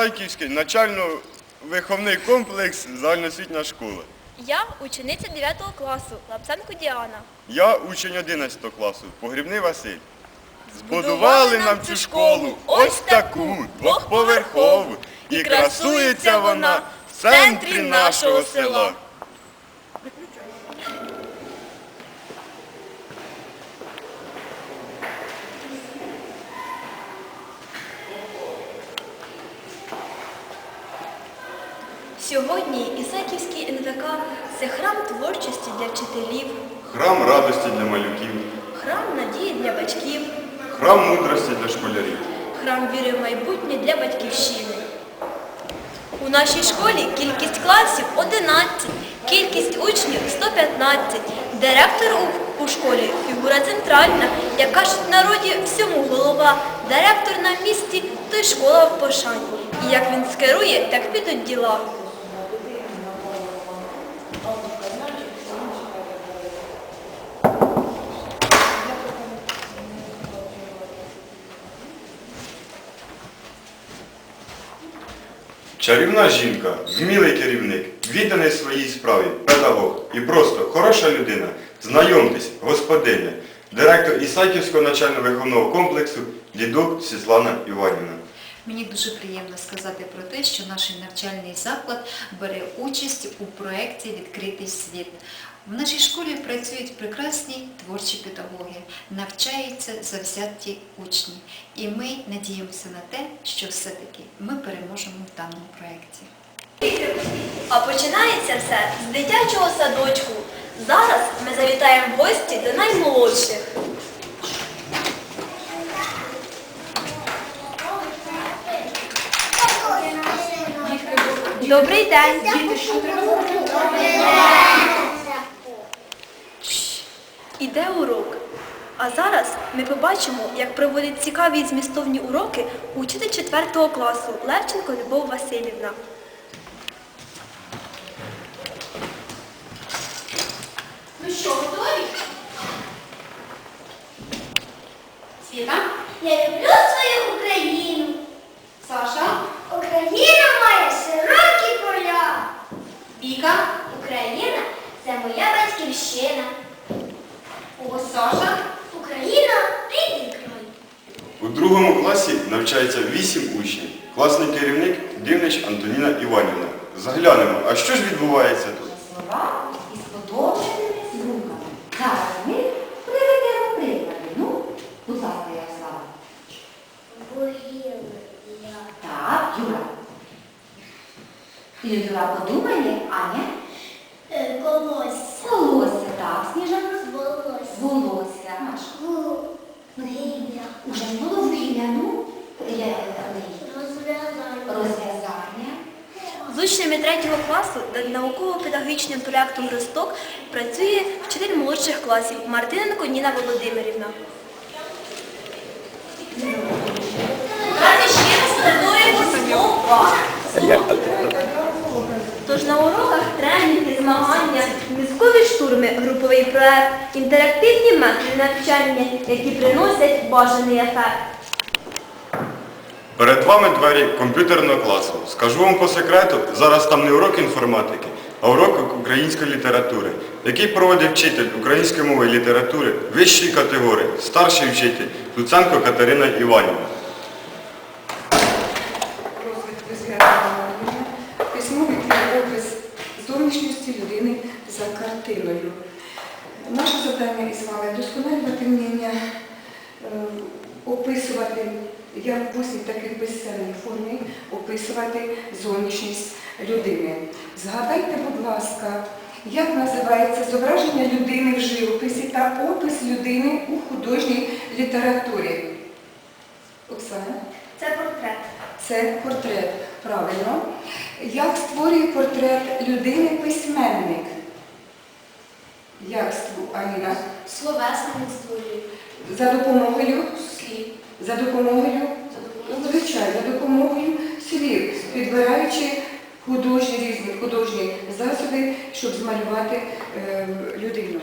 Ісайківський начально-виховний комплекс загальноосвітня школа. Я учениця 9 класу, Лапценко Діана. Я учень 11 класу, погрібний Василь. Збудували нам цю школу ось таку, двохповерхову, і красується вона в центрі нашого села. Сьогодні Ісаківський НВК – це храм творчості для вчителів, Храм радості для малюків, храм надії для батьків, храм мудрості для школярів. храм віри в майбутнє для батьківщини. У нашій школі кількість класів 11, кількість учнів 115. Директор у, школі фігура центральна, як кажуть в народі всьому голова. Директор на місці, то й школа в пошані. І як він скерує, так підуть діла. Чарівна жінка, вмілий керівник, відданий своїй справі, педагог і просто хороша людина. Знайомтесь, господиня, директор Ісаківського навчально-виховного комплексу Дідук Світлана Іванівна. Мені дуже приємно сказати про те, що наш навчальний заклад бере участь у проєкті Відкритий світ. В нашій школі працюють прекрасні творчі педагоги, навчаються завзяті учні. І ми надіємося на те, що все-таки ми переможемо в даному проєкті. А починається все з дитячого садочку. Зараз ми завітаємо в гості до наймолодших. Добрий день. Чш, Іде урок. А зараз ми побачимо, як проводять цікаві і змістовні уроки учитель 4 класу Левченко Любов Васильівна. Ну що, готові? Світа? Я люблю другому класі навчається 8 учнів. Класний керівник Дивнич Антоніна Іванівна. Заглянемо, а що ж відбувається тут? слова із подовженими звуками. Зараз ми приведемо приклади. Ну, будь ласка, Ярослава. Вугілля. Так, Юра. Юра подумає, Аня. Е, Колосся. Волосся, так, Сніжана. Волосся. Волосся. Вугілля. Уже не було вугілля, ну, Розв'язання. розв'язання. З учнями 3 класу над науково-педагогічним проєктом «Росток» працює вчитель молодших класів Мартиненко Ніна Володимирівна. Давайте ще раз повторюємо слова. Груповий проект, інтерактивні методи навчання, які приносять бажаний ефект. Перед вами двері комп'ютерного класу. Скажу вам по секрету, зараз там не урок інформатики, а урок української літератури, який проводить вчитель української мови і літератури вищої категорії, старший вчитель Луценко Катерина Іванівна. Зовнішньості людини за картиною. Наше завдання із вами досконалювати вміння, е, описувати, як в усній, так і в формі, описувати зовнішність людини. Згадайте, будь ласка, як називається зображення людини в живописі та опис людини у художній літературі. Оксана? Це портрет. Це портрет, правильно. Як створює портрет людини письменник? Як Аліна? Словесно створює. За допомогою Слів. за допомогою, звичайно, за допомогою слів, підбираючи художні різні художні засоби, щоб змалювати е, людину.